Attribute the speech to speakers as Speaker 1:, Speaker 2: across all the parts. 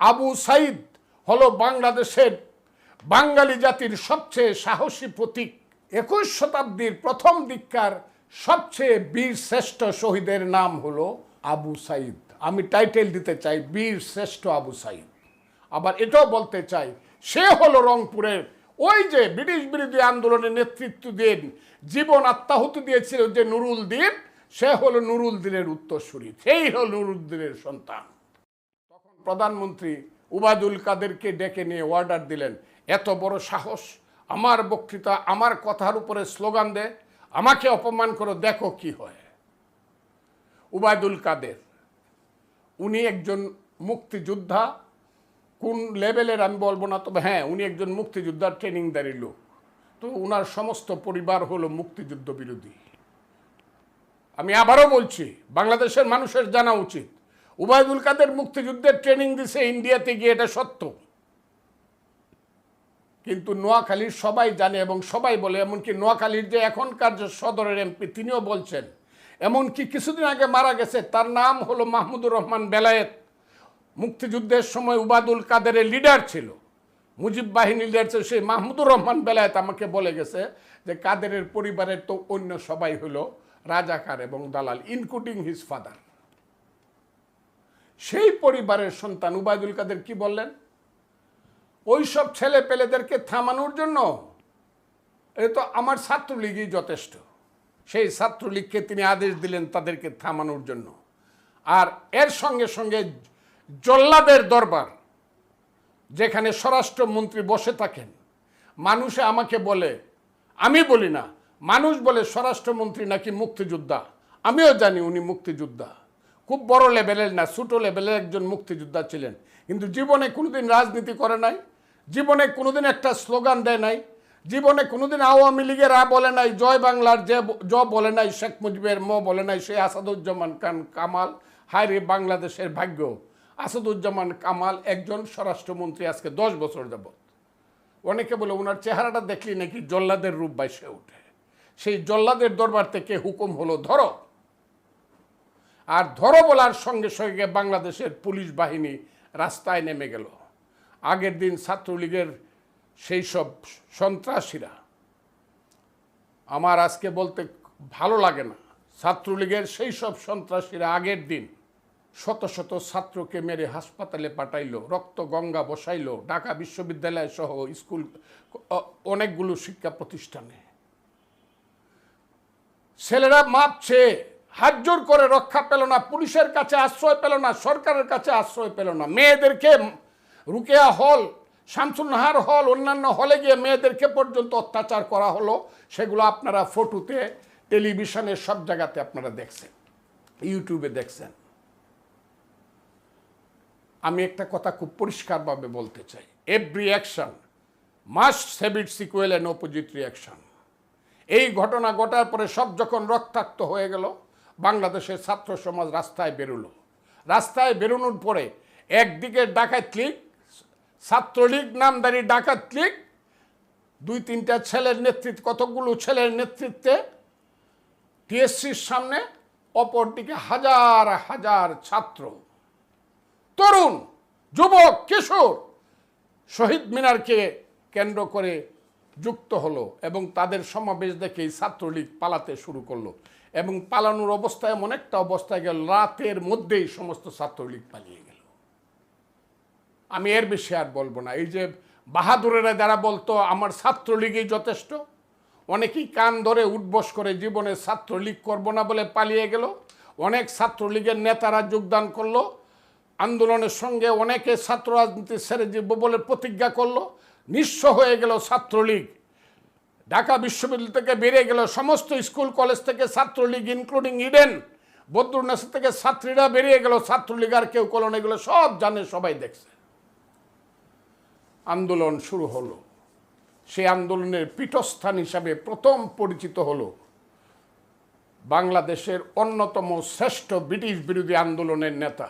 Speaker 1: আবু সাইদ হল বাংলাদেশের বাঙালি জাতির সবচেয়ে সাহসী প্রতীক। একুশ শতাব্দীর প্রথম দিককার সবচেয়ে বীর শ্রেষ্ঠ শহীদের নাম হলো আবু সাইদ। আমি টাইটেল দিতে চাই, বীর শ্রেষ্ঠ আবু সাইদ। আবার এটাও বলতে চাই, সে হলো রংপুরের ওই যে ব্রিটিশ বিরোধী আন্দোলনে নেতৃত্ব দিন, জীবন আত্মাহুতি দিয়েছিল যে নুরুল দিন, সে হলো নুরুল দিনের উত্তরসূরি, সেই হল নুরুল দিনের সন্তান। প্রধানমন্ত্রী উবায়দুল কাদেরকে ডেকে নিয়ে অর্ডার দিলেন। এত বড় সাহস। আমার বক্তৃতা, আমার কথার উপরে স্লোগান দেয়। আমাকে অপমান করে, দেখো কি হয়। উবায়দুল কাদের, উনি একজন মুক্তিযোদ্ধা। কোন লেভেলের আমি বলব না, তবে হ্যাঁ উনি একজন মুক্তিযোদ্ধার ট্রেনিংদারি লোক। তো উনার সমস্ত পরিবার হলো মুক্তিযুদ্ধ বিরোধী আমি আবারও বলছি, বাংলাদেশের মানুষের জানা উচিত। উবায়দুল কাদের মুক্তিযুদ্ধের ট্রেনিং দিছে ইন্ডিয়াতে গিয়ে এটা সত্য। কিন্তু নোয়াখালীর সবাই জানে এবং সবাই বলে, এমনকি নোয়াখালীর যে এখনকার যে সদরের এমপি, তিনিও বলছেন, এমনকি কিছুদিন আগে মারা গেছে, তার নাম হলো মাহমুদুর রহমান বেলায়েত। মুক্তিযুদ্ধের সময় উবাদুল কাদেরের লিডার ছিল। মুজিব বাহিনী লিডার ছিল, সেই মাহমুদুর রহমান বেলায়েত আমাকে বলে গেছে যে কাদেরের পরিবারের তো অন্য সবাই হলো রাজাকার এবং দালাল ইনক্লুডিং হিজ ফাদার সেই পরিবারের সন্তান উবায়দুল কাদের কি বললেন? ওই সব ছেলে পেলেদেরকে থামানোর জন্য এ তো আমার ছাত্রলীগই যথেষ্ট। সেই ছাত্রলীগকে তিনি আদেশ দিলেন তাদেরকে থামানোর জন্য। আর এর সঙ্গে সঙ্গে জল্লাদের দরবার, যেখানে স্বরাষ্ট্রমন্ত্রী বসে থাকেন, মানুষে আমাকে বলে, আমি বলি না, মানুষ বলে স্বরাষ্ট্রমন্ত্রী নাকি মুক্তিযোদ্ধা? আমিও জানি উনি মুক্তিযোদ্ধা। খুব বড় লেভেলের না, ছোট লেভেলের একজন মুক্তিযোদ্ধা ছিলেন। কিন্তু জীবনে কোনোদিন রাজনীতি করে নাই, জীবনে কোনোদিন একটা স্লোগান দেয় নাই, জীবনে কোনোদিন আওয়ামী লীগের আ বলে নাই, জয় বাংলার যে জ বলে নাই, শেখ মুজিবের ম বলে নাই সে আসাদুজ্জামান খান কামাল, হায় বাংলাদেশের ভাগ্য। আসাদুজ্জামান কামাল একজন স্বরাষ্ট্রমন্ত্রী আজকে দশ বছর যাবত অনেকে বলে ওনার চেহারাটা দেখলি নাকি জল্লাদের রূপ বাইসে ওঠে। সেই জল্লাদের দরবার থেকে হুকুম হলো, ধরো আর ধরো বলার সঙ্গে সঙ্গে বাংলাদেশের পুলিশ বাহিনী রাস্তায় নেমে গেল। আগের দিন ছাত্রলীগের সেই সব সন্ত্রাসীরা। আমার আজকে বলতে ভালো লাগে না। ছাত্রলীগের সেই সব সন্ত্রাসীরা আগের দিন শত শত ছাত্রকে মেরে হাসপাতালে পাঠাইল, রক্ত গঙ্গা বসাইল, ঢাকা বিশ্ববিদ্যালয় সহ স্কুল অনেকগুলো শিক্ষা প্রতিষ্ঠানে। ছেলেরা মাপছে হাত জোর করে রক্ষা পেল না, পুলিশের কাছে আশ্রয় পেল না, সরকারের কাছে আশ্রয় পেল না। মেয়েদেরকে রুকেয়া হল শামসুল নাহার হল, অন্যান্য হলে গিয়ে মেয়েদেরকে পর্যন্ত অত্যাচার করা হলো, সেগুলো আপনারা ফটোতে, টেলিভিশনে, সব জায়গাতে আপনারা দেখছেন, ইউটিউবে দেখছেন। আমি একটা কথা খুব পরিষ্কারভাবে বলতে চাই। Every action must save it sequel and opposite reaction এই ঘটনা ঘটার পরে সব যখন রক্তাক্ত হয়ে গেল বাংলাদেশের ছাত্র সমাজ রাস্তায় বেরোলো। রাস্তায় বেরোনোর পরে একদিকে ডাকাত লীগ, ছাত্রলীগ, নামদারি ডাকাত লীগ, দুই তিনটা ছেলের নেতৃত্বে কতগুলো ছেলের নেতৃত্বে টিএসসির সামনে অপরদিকে হাজার হাজার ছাত্র। তরুণ, যুবক, কিশোর শহীদ মিনারকে কেন্দ্র করে যুক্ত হলো এবং তাদের সমাবেশ দেখেই ছাত্রলীগ পালাতে শুরু করল। এবং পালানোর অবস্থায় এমন একটা অবস্থায় গেল, রাতের মধ্যেই সমস্ত ছাত্রলীগ পালিয়ে গেল। আমি এর বেশি আর বলব না। এই যে বাহাদুরেরা যারা বলতো, আমার ছাত্রলীগই যথেষ্ট অনেকেই কান ধরে উঠবস করে, জীবনে ছাত্রলীগ করব না বলে পালিয়ে গেল। অনেক ছাত্রলীগের নেতারা যোগদান করল। আন্দোলনের সঙ্গে অনেকে ছাত্র রাজনীতি ছেড়ে যাব বলে প্রতিজ্ঞা করল। নিঃস্ব হয়ে গেল ছাত্রলীগ। ঢাকা বিশ্ববিদ্যালয় থেকে বেরিয়ে গেল সমস্ত স্কুল, কলেজ থেকে ছাত্রলীগ ইনক্লুডিং ইডেন বদরুন্নাসর থেকে ছাত্রীরা বেরিয়ে গেল। ছাত্রলীগ আর কেউ করল না এগুলো সব জানে, সবাই দেখছে। আন্দোলন শুরু হলো। সেই আন্দোলনের পীঠস্থান হিসাবে প্রথম পরিচিত হলো বাংলাদেশের অন্যতম শ্রেষ্ঠ ব্রিটিশ বিরোধী আন্দোলনের নেতা।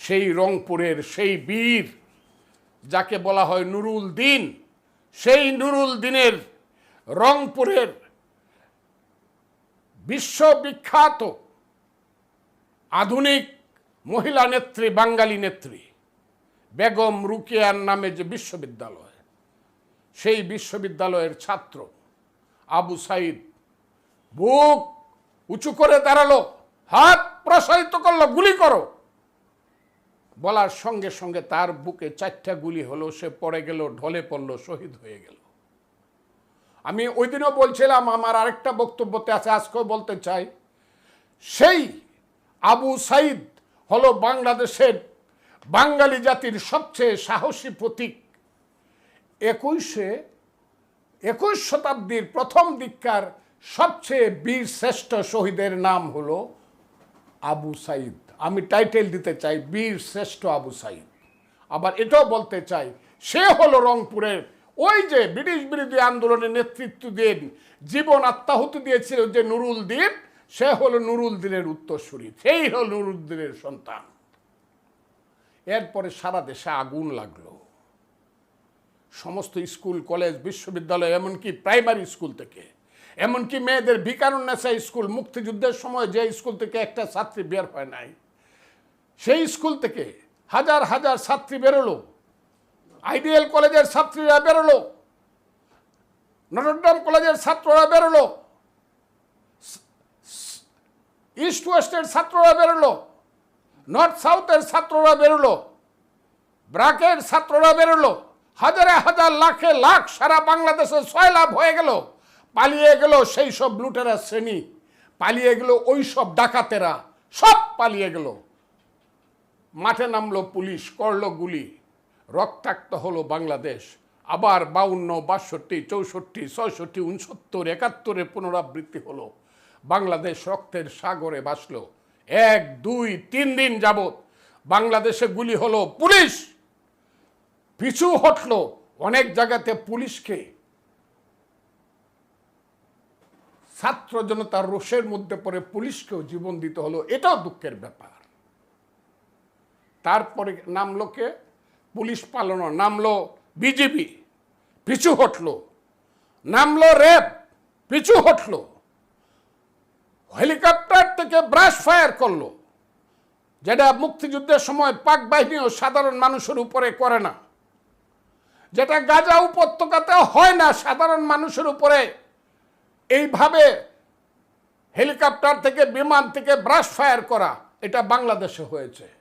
Speaker 1: সেই রংপুরের সেই বীর, যাকে বলা হয় নুরুল দিন সেই নুরুল দিনের রংপুরের বিশ্ববিখ্যাত আধুনিক মহিলা নেত্রী, বাঙালি নেত্রী, বেগম রুকিয়ার নামে যে বিশ্ববিদ্যালয়, সেই বিশ্ববিদ্যালয়ের ছাত্র আবু সাইদ বুক উঁচু করে দাঁড়াল, হাত প্রসারিত করল, গুলি করো। বলার সঙ্গে সঙ্গে তার বুকে চারটা গুলি হলো, সে পড়ে গেল, ঢলে পড়ল, শহীদ হয়ে গেল। আমি ওই দিনও বলছিলাম, আমার আরেকটা বক্তব্যতে আছে, আজকেও বলতে চাই। সেই আবু সাইদ হলো বাংলাদেশের বাঙালি জাতির সবচেয়ে সাহসী প্রতীক। একুশে, একুশ শতাব্দীর প্রথম দিককার সবচেয়ে বীর শ্রেষ্ঠ শহীদের নাম হলো আবু সাইদ। আমি টাইটেল দিতে চাই বীর শ্রেষ্ঠ আবু সাইদ। আবার এটাও বলতে চাই, সে হলো রংপুরের ওই যে ব্রিটিশ বিরোধী আন্দোলনে নেতৃত্ব দিয়ে জীবন আত্মাহুতি দিয়েছিল যে নুরুল দ্বীপ সে হলো নুরুল দিনের উত্তরসূরি, সেই হলো নুরুল দিনের সন্তান। এরপরে সারা দেশে আগুন লাগল। সমস্ত স্কুল, কলেজ, বিশ্ববিদ্যালয়, এমনকি প্রাইমারি স্কুল থেকে, এমনকি মেয়েদের ভিকারুন্নেসা স্কুল, মুক্তিযুদ্ধের সময় যে স্কুল থেকে একটা ছাত্রী বের হয় নাই সেই স্কুল থেকে হাজার হাজার ছাত্রী বেরোলো। আইডিয়াল কলেজের ছাত্রীরা বেরোলো। নটরডাম কলেজের ছাত্ররা বেরোলো। ইস্ট ওয়েস্টের ছাত্ররা বেরোলো। নর্থ সাউথের ছাত্ররা বেরোলো। ব্রাকের ছাত্ররা বেরোলো। হাজারে হাজার, লাখে লাখ সারা বাংলাদেশে ছয় লাভ হয়ে গেল। পালিয়ে গেল সেই সব লুটেরা শ্রেণি। পালিয়ে গেল ওই সব ডাকাতেরা। সব পালিয়ে গেল। মাঠে নামলো পুলিশ, করল গুলি। রক্তাক্ত হলো বাংলাদেশ। আবার বাউন্ন, বাষট্টি, চৌষট্টি, ছয়ষট্টি উনসত্তর একাত্তরে পুনরাবৃত্তি হলো। বাংলাদেশ রক্তের সাগরে বাসলো এক, দুই, তিন দিন যাবৎ বাংলাদেশে গুলি হলো পুলিশ! পিছু হটলো অনেক জায়গাতে পুলিশকে। ছাত্র জনতার রোষের মধ্যে পড়ে পুলিশকেও জীবন দিতে হলো। এটাও দুঃখের ব্যাপার। তারপরে নামলো কে? পুলিশ পালানো, নামলো বিজেপি, পিছু হটলো। নামলো র্যাব পিছু হটলো। হেলিকপ্টার থেকে ব্রাশ ফায়ার করল। যেটা মুক্তিযুদ্ধের সময় পাক বাহিনীও সাধারণ মানুষের উপরে করে না। যেটা গাজা উপত্যকাতে হয় না সাধারণ মানুষের উপরে। এইভাবে হেলিকপ্টার থেকে বিমান থেকে ব্রাশ ফায়ার করা, এটা বাংলাদেশে হয়েছে।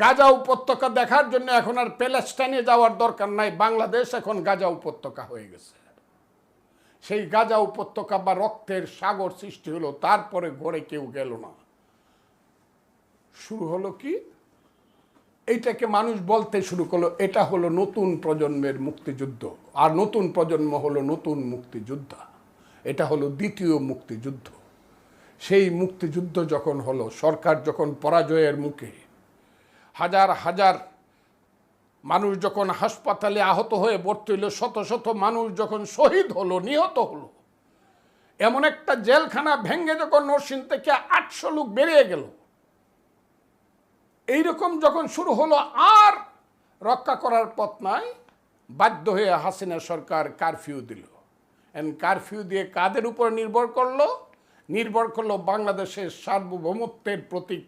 Speaker 1: গাজা উপত্যকা দেখার জন্য এখন আর প্যালেস্টাইনে যাওয়ার দরকার নাই। বাংলাদেশ এখন গাজা উপত্যকা হয়ে গেছে। সেই গাজা উপত্যকা বা রক্তের সাগর সৃষ্টি হলো, তারপরে গড়ে কেউ গেল না। শুরু হলো কি? এইটাকে মানুষ বলতে শুরু করল, এটা হলো নতুন প্রজন্মের মুক্তিযুদ্ধ। আর নতুন প্রজন্ম হলো নতুন মুক্তিযোদ্ধা। এটা হলো দ্বিতীয় মুক্তিযুদ্ধ। সেই মুক্তিযুদ্ধ যখন হলো, সরকার যখন পরাজয়ের মুখে হাজার হাজার মানুষ যখন হাসপাতালে আহত হয়ে ভর্তি হইল, শত শত মানুষ যখন শহীদ হলো, নিহত হলো, এমন একটা জেলখানা ভেঙে যখন নরসিং থেকে আটশো লোক বেরিয়ে গেল, এইরকম যখন শুরু হলো, আর রক্ষা করার পথ নাই, বাধ্য হয়ে হাসিনা সরকার কারফিউ দিল। এন্ড কারফিউ দিয়ে কাদের উপর নির্ভর করল? নির্ভর করল বাংলাদেশের সার্বভৌমত্বের প্রতীক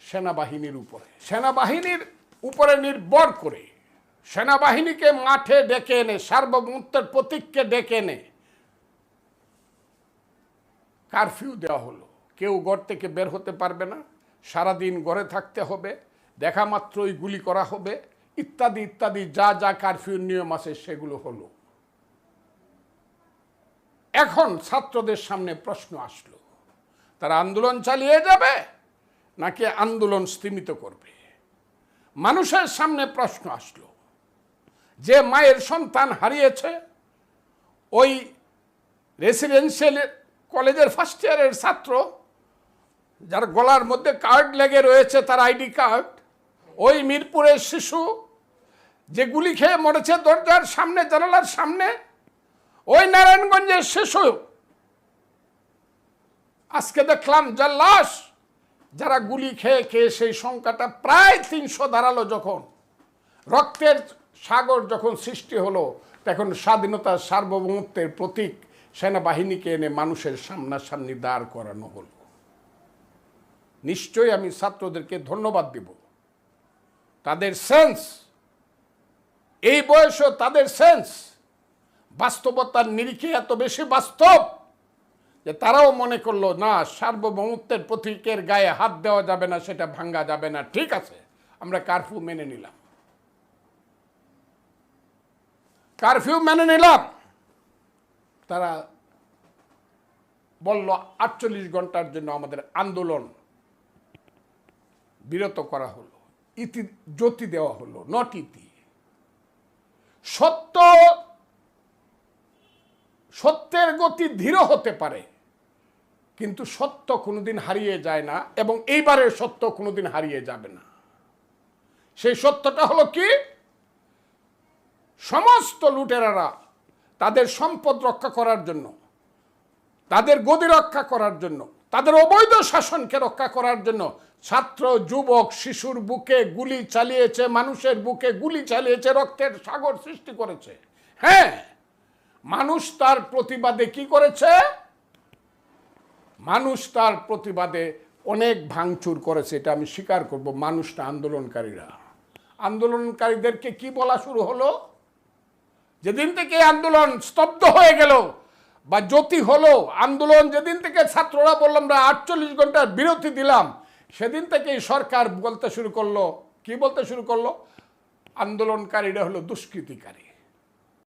Speaker 1: সেনাবাহিনীর উপরে। সেনাবাহিনীর উপরে নির্ভর করে সেনাবাহিনীকে মাঠে ডেকে এনে, সার্বভৌমত্বের প্রতীককে ডেকে এনে কারফিউ দেওয়া হলো। কেউ ঘর থেকে বের হতে পারবে না। সারাদিন ঘরে থাকতে হবে। দেখা মাত্রই গুলি করা হবে। ইত্যাদি ইত্যাদি, যা যা কারফিউর নিয়ম আছে সেগুলো হলো। এখন ছাত্রদের সামনে প্রশ্ন আসলো। তারা আন্দোলন চালিয়ে যাবে? নাকি আন্দোলন স্তীমিত করবে? মানুষের সামনে প্রশ্ন আসলো, যে মায়ের সন্তান হারিয়েছে, ওই রেসিডেন্সিয়াল কলেজের ফার্স্ট ইয়ারের ছাত্র, যার গলার মধ্যে কার্ড লেগে রয়েছে তার আইডি কার্ড ওই মিরপুরের শিশু, যে গুলি খেয়ে মরেছে দরজার সামনে, জানালার সামনে, ওই নারায়ণগঞ্জের শিশু। আজকে দেখলাম যার লাশ যারা গুলি খেয়ে খেয়ে সেই সংখ্যাটা প্রায় তিনশো দাঁড়াল যখন, রক্তের সাগর যখন সৃষ্টি হলো, তখন স্বাধীনতার সার্বভৌমত্বের প্রতীক সেনাবাহিনীকে এনে মানুষের সামনাসামনি দাঁড় করানো হলো। নিশ্চয়ই আমি ছাত্রদেরকে ধন্যবাদ দেব। তাদের সেন্স এই বয়সও তাদের সেন্স বাস্তবতার নিরিখে এত বেশি বাস্তব। যে তারাও মনে করল, না, সার্বভৌমত্বের প্রতীকের গায়ে হাত দেওয়া যাবে না, সেটা ভাঙ্গা যাবে না। ঠিক আছে, আমরা কারফিউ মেনে নিলাম। কারফিউ মেনে নিলাম। তারা বলল, আটচল্লিশ ঘণ্টার জন্য আমাদের আন্দোলন বিরত করা হলো, ইতি, জ্যোতি দেওয়া হলো নট ইতি। সত্য, সত্যের গতি ধীর হতে পারে। কিন্তু সত্য কোনোদিন হারিয়ে যায় না এবং এইবারের সত্য কোনোদিন হারিয়ে যাবে না। সেই সত্যটা হলো কি? সমস্ত লুটেরারা তাদের সম্পদ রক্ষা করার জন্য, তাদের গদি রক্ষা করার জন্য, তাদের অবৈধ শাসনকে রক্ষা করার জন্য ছাত্র, যুবক, শিশুর বুকে গুলি চালিয়েছে, মানুষের বুকে গুলি চালিয়েছে, রক্তের সাগর সৃষ্টি করেছে। হ্যাঁ মানুষ তার প্রতিবাদে কি করেছে? মানুষ তার প্রতিবাদে অনেক ভাঙচুর করেছে, এটা আমি স্বীকার করব, মানুষটা আন্দোলনকারীরা। আন্দোলনকারীদেরকে কি বলা শুরু হলো? যেদিন থেকে আন্দোলন স্তব্ধ হয়ে গেল বা জ্যোতি হলো, আন্দোলন যেদিন থেকে ছাত্ররা বললাম আমরা আটচল্লিশ ঘণ্টার বিরতি দিলাম, সেদিন থেকেই সরকার বলতে শুরু করল, কি বলতে শুরু করল? আন্দোলনকারীরা হলো দুষ্কৃতিকারী।